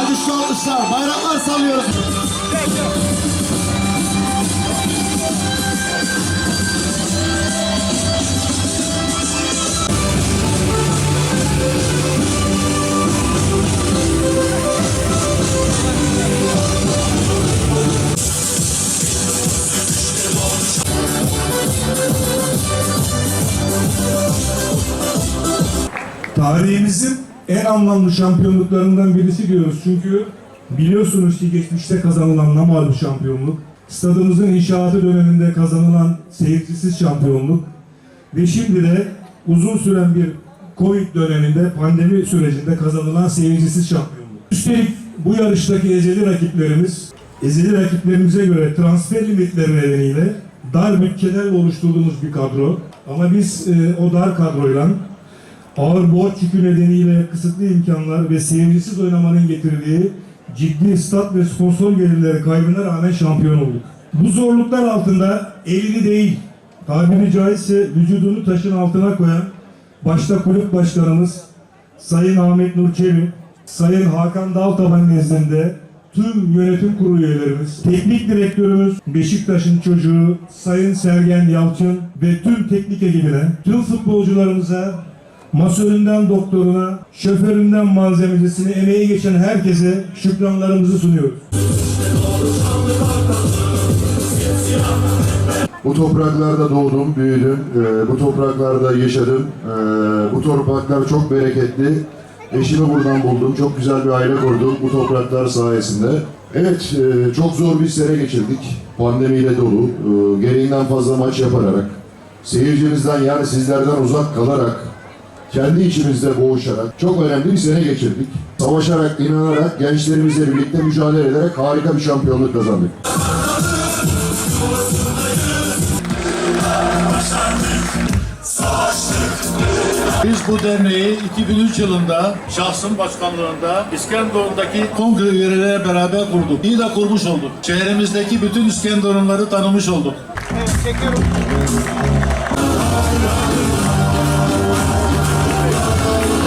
Hadi şu alkışlar, bayraklar sallıyoruz. Tarihimizin en anlamlı şampiyonluklarından birisi diyoruz. Çünkü biliyorsunuz ki geçmişte kazanılan Namallı şampiyonluk, stadımızın inşaatı döneminde kazanılan seyircisiz şampiyonluk ve şimdi de uzun süren bir Covid döneminde pandemi sürecinde kazanılan seyircisiz şampiyonluk. Üstelik bu yarıştaki ezeli rakiplerimiz, ezeli rakiplerimize göre transfer limitleri nedeniyle dar bütçelerle oluşturduğumuz bir kadro. Ama biz e, o dar kadroyla ağır borç yükü nedeniyle kısıtlı imkanlar ve seyircisiz oynamanın getirdiği ciddi stat ve sponsor gelirleri kaybına rağmen şampiyon olduk. Bu zorluklar altında elini değil, tabiri caizse vücudunu taşın altına koyan başta kulüp başkanımız Sayın Ahmet Nur Çebi, Sayın Hakan Daltaban nezdinde tüm yönetim kurulu üyelerimiz, teknik direktörümüz Beşiktaş'ın çocuğu Sayın Sergen Yalçın ve tüm teknik ekibine, tüm futbolcularımıza, masöründen doktoruna, şoföründen malzemecisine emeği geçen herkese şükranlarımızı sunuyoruz. Bu topraklarda doğdum, büyüdüm, e, bu topraklarda yaşadım. E, bu topraklar çok bereketli. Eşimi buradan buldum, çok güzel bir aile kurdum bu topraklar sayesinde. Evet, e, çok zor bir sene geçirdik. Pandemiyle dolu, e, gereğinden fazla maç yaparak, seyircimizden yani sizlerden uzak kalarak, kendi içimizde boğuşarak çok önemli bir sene geçirdik. Savaşarak, inanarak, gençlerimizle birlikte mücadele ederek harika bir şampiyonluk kazandık. Biz bu derneği 2003 yılında şahsım başkanlığında İskenderun'daki kongre üyeleriyle beraber kurduk. İyi de kurmuş olduk. Şehrimizdeki bütün İskenderunları tanımış olduk.